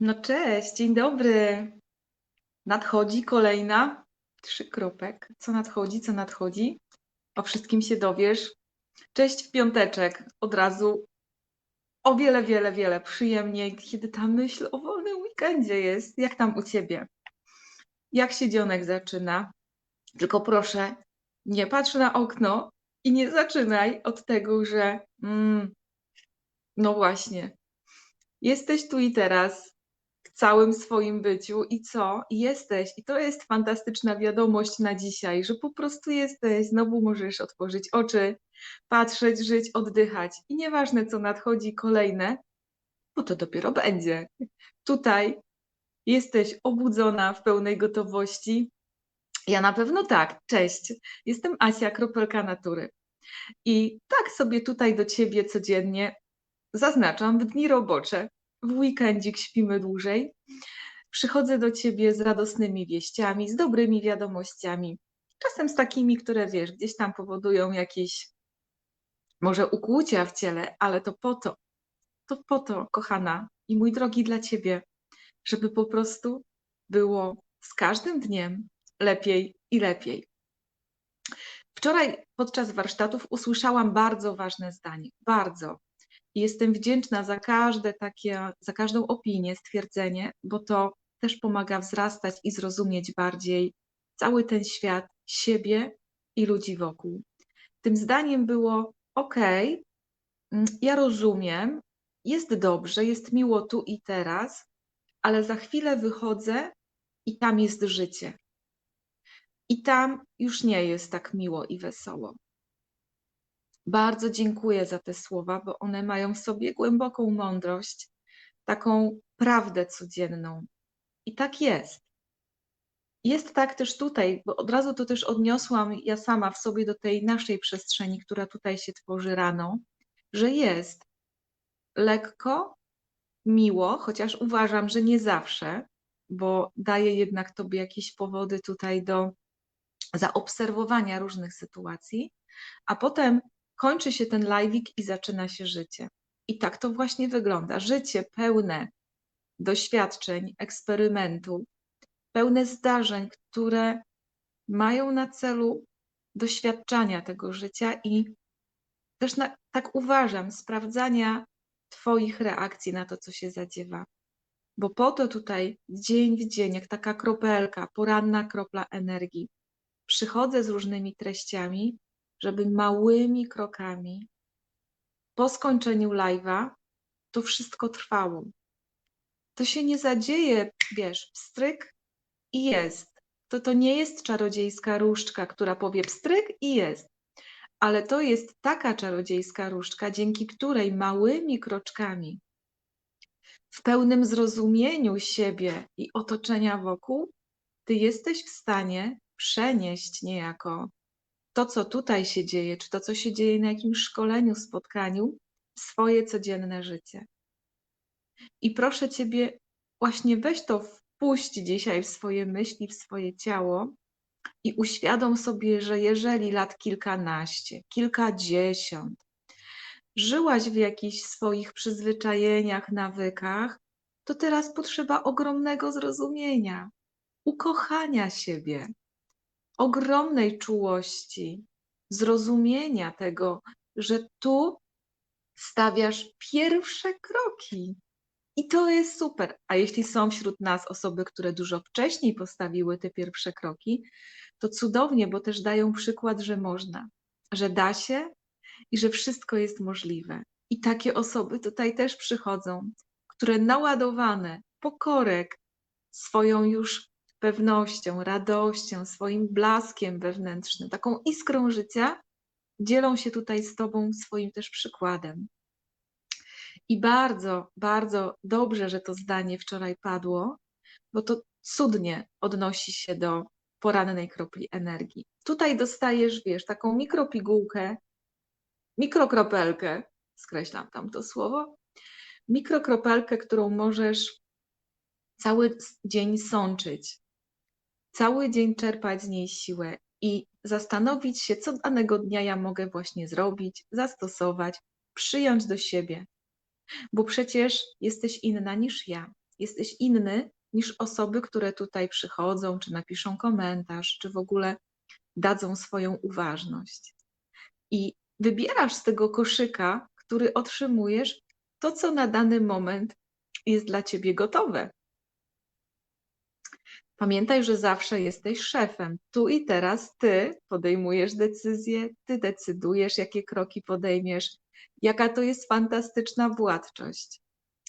No cześć, dzień dobry. Nadchodzi kolejna, trzy kropek. Co nadchodzi, co nadchodzi? O wszystkim się dowiesz. Cześć w piąteczek. Od razu o wiele, wiele, wiele przyjemniej, kiedy ta myśl o wolnym weekendzie jest. Jak tam u ciebie? Jak się dzionek zaczyna? Tylko proszę, nie patrz na okno i nie zaczynaj od tego, że mm, no właśnie, jesteś tu i teraz całym swoim byciu i co? Jesteś. I to jest fantastyczna wiadomość na dzisiaj, że po prostu jesteś. Znowu możesz otworzyć oczy, patrzeć, żyć, oddychać. I nieważne, co nadchodzi kolejne, bo to dopiero będzie. Tutaj jesteś obudzona w pełnej gotowości. Ja na pewno tak. Cześć. Jestem Asia, kropelka natury. I tak sobie tutaj do ciebie codziennie zaznaczam w dni robocze w weekendzik śpimy dłużej. Przychodzę do ciebie z radosnymi wieściami, z dobrymi wiadomościami. Czasem z takimi, które wiesz, gdzieś tam powodują jakieś może ukłucia w ciele, ale to po to, to po to, kochana i mój drogi dla ciebie, żeby po prostu było z każdym dniem lepiej i lepiej. Wczoraj podczas warsztatów usłyszałam bardzo ważne zdanie, bardzo. I jestem wdzięczna za każde takie, za każdą opinię, stwierdzenie, bo to też pomaga wzrastać i zrozumieć bardziej cały ten świat, siebie i ludzi wokół. Tym zdaniem było: OK, ja rozumiem, jest dobrze, jest miło tu i teraz, ale za chwilę wychodzę i tam jest życie. I tam już nie jest tak miło i wesoło. Bardzo dziękuję za te słowa, bo one mają w sobie głęboką mądrość, taką prawdę codzienną. I tak jest. Jest tak też tutaj, bo od razu to też odniosłam ja sama w sobie do tej naszej przestrzeni, która tutaj się tworzy rano, że jest lekko, miło, chociaż uważam, że nie zawsze, bo daje jednak tobie jakieś powody tutaj do zaobserwowania różnych sytuacji, a potem kończy się ten live'ik i zaczyna się życie. I tak to właśnie wygląda. Życie pełne doświadczeń, eksperymentu, pełne zdarzeń, które mają na celu doświadczania tego życia i też na, tak uważam, sprawdzania Twoich reakcji na to, co się zadziewa. Bo po to tutaj dzień w dzień, jak taka kropelka, poranna kropla energii, przychodzę z różnymi treściami, żeby małymi krokami po skończeniu live'a to wszystko trwało. To się nie zadzieje, wiesz, pstryk i jest. To to nie jest czarodziejska różdżka, która powie pstryk i jest. Ale to jest taka czarodziejska różdżka, dzięki której małymi kroczkami, w pełnym zrozumieniu siebie i otoczenia wokół, ty jesteś w stanie przenieść niejako to, co tutaj się dzieje, czy to, co się dzieje na jakimś szkoleniu, spotkaniu, swoje codzienne życie. I proszę Ciebie, właśnie weź to wpuść dzisiaj w swoje myśli, w swoje ciało i uświadom sobie, że jeżeli lat kilkanaście, kilkadziesiąt żyłaś w jakichś swoich przyzwyczajeniach, nawykach, to teraz potrzeba ogromnego zrozumienia, ukochania siebie, ogromnej czułości, zrozumienia tego, że tu stawiasz pierwsze kroki. I to jest super. A jeśli są wśród nas osoby, które dużo wcześniej postawiły te pierwsze kroki, to cudownie, bo też dają przykład, że można, że da się i że wszystko jest możliwe. I takie osoby tutaj też przychodzą, które naładowane pokorek swoją już pewnością, radością, swoim blaskiem wewnętrznym, taką iskrą życia, dzielą się tutaj z Tobą swoim też przykładem. I bardzo, bardzo dobrze, że to zdanie wczoraj padło, bo to cudnie odnosi się do porannej kropli energii. Tutaj dostajesz, wiesz, taką mikropigułkę, mikrokropelkę, skreślam tam to słowo, mikrokropelkę, którą możesz cały dzień sączyć, cały dzień czerpać z niej siłę i zastanowić się, co danego dnia ja mogę właśnie zrobić, zastosować, przyjąć do siebie. Bo przecież jesteś inna niż ja. Jesteś inny niż osoby, które tutaj przychodzą, czy napiszą komentarz, czy w ogóle dadzą swoją uważność. I wybierasz z tego koszyka, który otrzymujesz, to, co na dany moment jest dla ciebie gotowe. Pamiętaj, że zawsze jesteś szefem. Tu i teraz ty podejmujesz decyzje, ty decydujesz, jakie kroki podejmiesz, jaka to jest fantastyczna władczość.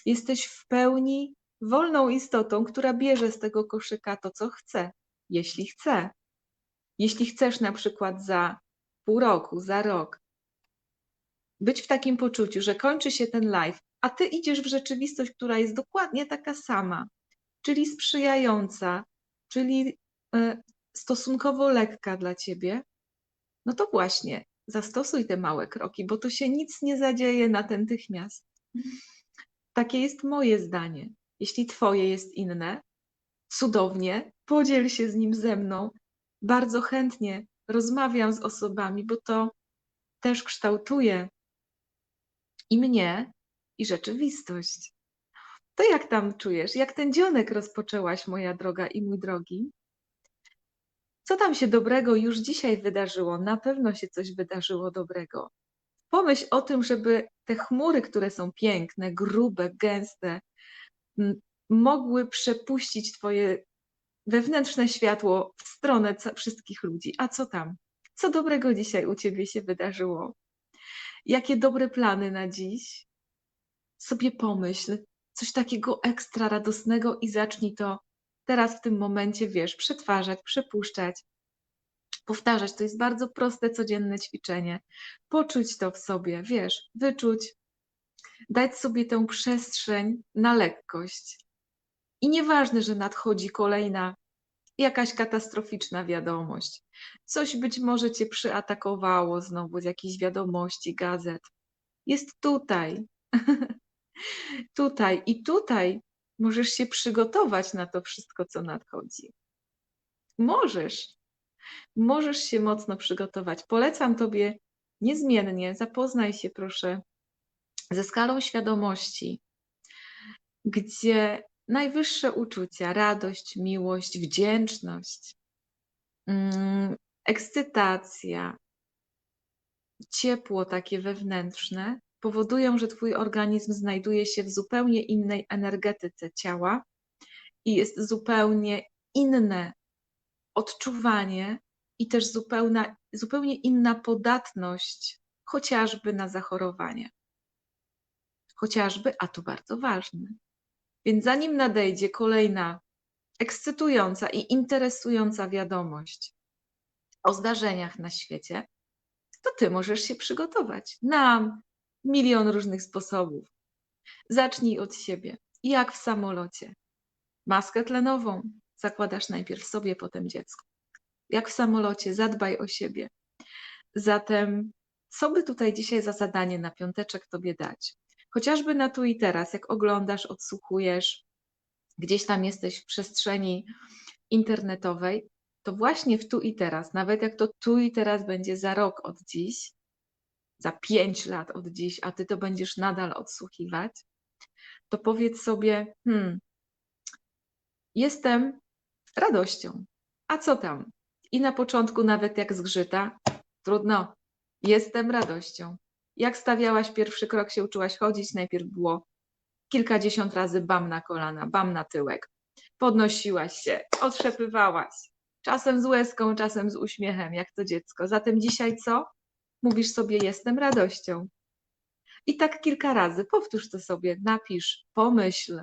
Jesteś w pełni wolną istotą, która bierze z tego koszyka to, co chce, jeśli chce. Jeśli chcesz na przykład za pół roku, za rok być w takim poczuciu, że kończy się ten live, a ty idziesz w rzeczywistość, która jest dokładnie taka sama, czyli sprzyjająca, czyli e, stosunkowo lekka dla ciebie, no to właśnie zastosuj te małe kroki, bo to się nic nie zadzieje natychmiast. Takie jest moje zdanie. Jeśli twoje jest inne, cudownie, podziel się z nim ze mną. Bardzo chętnie rozmawiam z osobami, bo to też kształtuje i mnie, i rzeczywistość. To jak tam czujesz? Jak ten dzionek rozpoczęłaś, moja droga i mój drogi? Co tam się dobrego już dzisiaj wydarzyło? Na pewno się coś wydarzyło dobrego. Pomyśl o tym, żeby te chmury, które są piękne, grube, gęste, mogły przepuścić Twoje wewnętrzne światło w stronę wszystkich ludzi. A co tam? Co dobrego dzisiaj u Ciebie się wydarzyło? Jakie dobre plany na dziś? Sobie pomyśl, coś takiego ekstra radosnego i zacznij to teraz w tym momencie, wiesz, przetwarzać, przepuszczać, powtarzać. To jest bardzo proste, codzienne ćwiczenie. Poczuć to w sobie, wiesz, wyczuć, dać sobie tę przestrzeń na lekkość. I nieważne, że nadchodzi kolejna jakaś katastroficzna wiadomość. Coś być może cię przyatakowało znowu z jakichś wiadomości, gazet. Jest tutaj. tutaj i tutaj możesz się przygotować na to wszystko, co nadchodzi. Możesz. Możesz się mocno przygotować. Polecam Tobie niezmiennie, zapoznaj się proszę ze skalą świadomości, gdzie najwyższe uczucia, radość, miłość, wdzięczność, mm, ekscytacja, ciepło takie wewnętrzne powodują, że Twój organizm znajduje się w zupełnie innej energetyce ciała i jest zupełnie inne odczuwanie i też zupełna, zupełnie inna podatność chociażby na zachorowanie. Chociażby, a to bardzo ważne. Więc zanim nadejdzie kolejna ekscytująca i interesująca wiadomość o zdarzeniach na świecie, to ty możesz się przygotować na milion różnych sposobów. Zacznij od siebie, jak w samolocie. Maskę tlenową zakładasz najpierw sobie, potem dziecku. Jak w samolocie, zadbaj o siebie. Zatem, co by tutaj dzisiaj za zadanie na piąteczek tobie dać? Chociażby na tu i teraz, jak oglądasz, odsłuchujesz, gdzieś tam jesteś w przestrzeni internetowej, to właśnie w tu i teraz, nawet jak to tu i teraz będzie za rok od dziś, za pięć lat od dziś, a ty to będziesz nadal odsłuchiwać, to powiedz sobie, hmm, jestem radością. A co tam? I na początku, nawet jak zgrzyta, trudno, jestem radością. Jak stawiałaś pierwszy krok, się uczyłaś chodzić, najpierw było kilkadziesiąt razy bam na kolana, bam na tyłek. Podnosiłaś się, otrzepywałaś. Czasem z łezką, czasem z uśmiechem, jak to dziecko. Zatem dzisiaj co? Mówisz sobie, jestem radością. I tak kilka razy powtórz to sobie, napisz, pomyśl.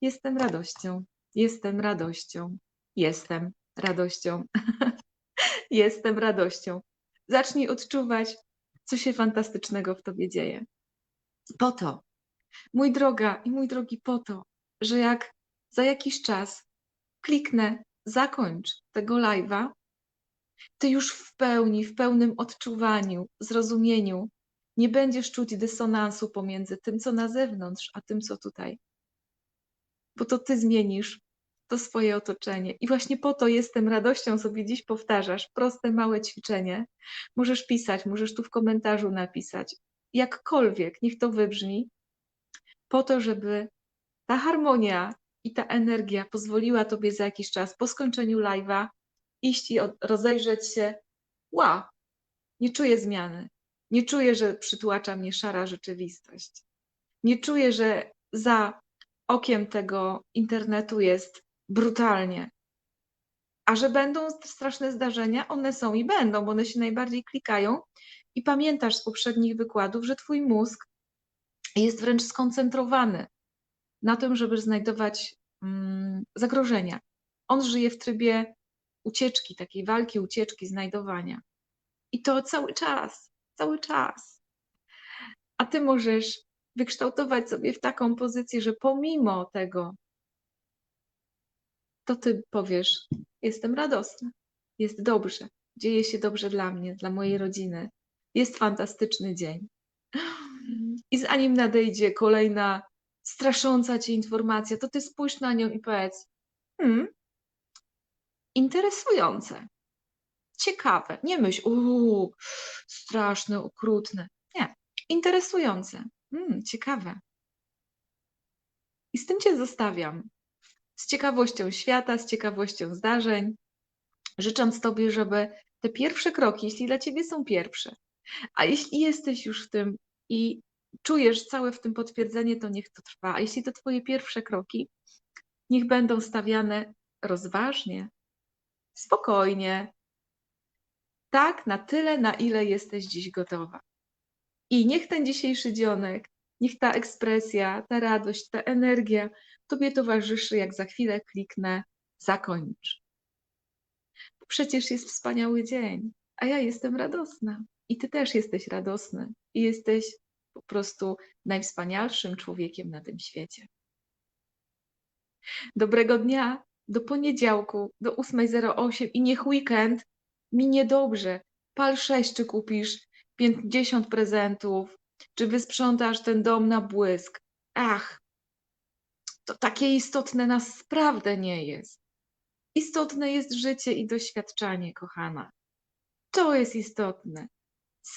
Jestem radością, jestem radością, jestem radością, jestem radością. Zacznij odczuwać, co się fantastycznego w tobie dzieje. Po to, mój droga i mój drogi, po to, że jak za jakiś czas kliknę zakończ tego live'a, ty już w pełni, w pełnym odczuwaniu, zrozumieniu nie będziesz czuć dysonansu pomiędzy tym, co na zewnątrz, a tym, co tutaj. Bo to ty zmienisz to swoje otoczenie. I właśnie po to jestem radością, sobie dziś powtarzasz. Proste, małe ćwiczenie. Możesz pisać, możesz tu w komentarzu napisać. Jakkolwiek, niech to wybrzmi, po to, żeby ta harmonia i ta energia pozwoliła tobie za jakiś czas po skończeniu live'a iść i rozejrzeć się. Wow, nie czuję zmiany. Nie czuję, że przytłacza mnie szara rzeczywistość. Nie czuję, że za okiem tego internetu jest brutalnie. A że będą straszne zdarzenia, one są i będą, bo one się najbardziej klikają. I pamiętasz z poprzednich wykładów, że twój mózg jest wręcz skoncentrowany na tym, żeby znajdować mm, zagrożenia. On żyje w trybie ucieczki, takiej walki, ucieczki, znajdowania. I to cały czas, cały czas. A ty możesz wykształtować sobie w taką pozycję, że pomimo tego, to ty powiesz: Jestem radosna, jest dobrze, dzieje się dobrze dla mnie, dla mojej rodziny, jest fantastyczny dzień. I zanim nadejdzie kolejna strasząca cię informacja, to ty spójrz na nią i powiedz: Hmm, interesujące, ciekawe. Nie myśl, uuu, straszne, okrutne. Nie, interesujące, hmm, ciekawe. I z tym cię zostawiam. Z ciekawością świata, z ciekawością zdarzeń, życząc Tobie, żeby te pierwsze kroki, jeśli dla Ciebie są pierwsze, a jeśli jesteś już w tym i czujesz całe w tym potwierdzenie, to niech to trwa. A jeśli to Twoje pierwsze kroki, niech będą stawiane rozważnie, spokojnie, tak na tyle, na ile jesteś dziś gotowa. I niech ten dzisiejszy dzionek, niech ta ekspresja, ta radość, ta energia Tobie towarzyszy, jak za chwilę kliknę zakończ. Bo przecież jest wspaniały dzień, a ja jestem radosna. I Ty też jesteś radosny. I jesteś po prostu najwspanialszym człowiekiem na tym świecie. Dobrego dnia, do poniedziałku, do 8.08 i niech weekend minie dobrze. Pal 6, czy kupisz 50 prezentów, czy wysprzątasz ten dom na błysk. Ach, to takie istotne nas naprawdę nie jest. Istotne jest życie i doświadczanie, kochana. To jest istotne.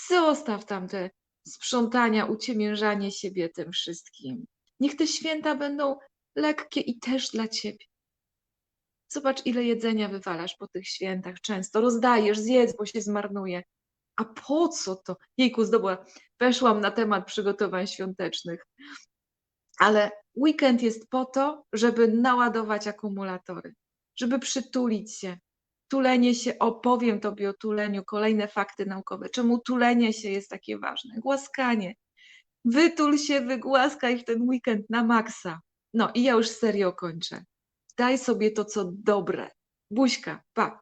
Zostaw tam te sprzątania, uciemiężanie siebie tym wszystkim. Niech te święta będą lekkie i też dla ciebie. Zobacz, ile jedzenia wywalasz po tych świętach często. Rozdajesz, zjedz, bo się zmarnuje. A po co to? Jejku, zdobyła. Weszłam na temat przygotowań świątecznych. Ale weekend jest po to, żeby naładować akumulatory, żeby przytulić się. Tulenie się, opowiem Tobie o tuleniu, kolejne fakty naukowe. Czemu tulenie się jest takie ważne? Głaskanie. Wytul się, wygłaskaj w ten weekend na maksa. No i ja już serio kończę. Daj sobie to, co dobre. Buźka, pa.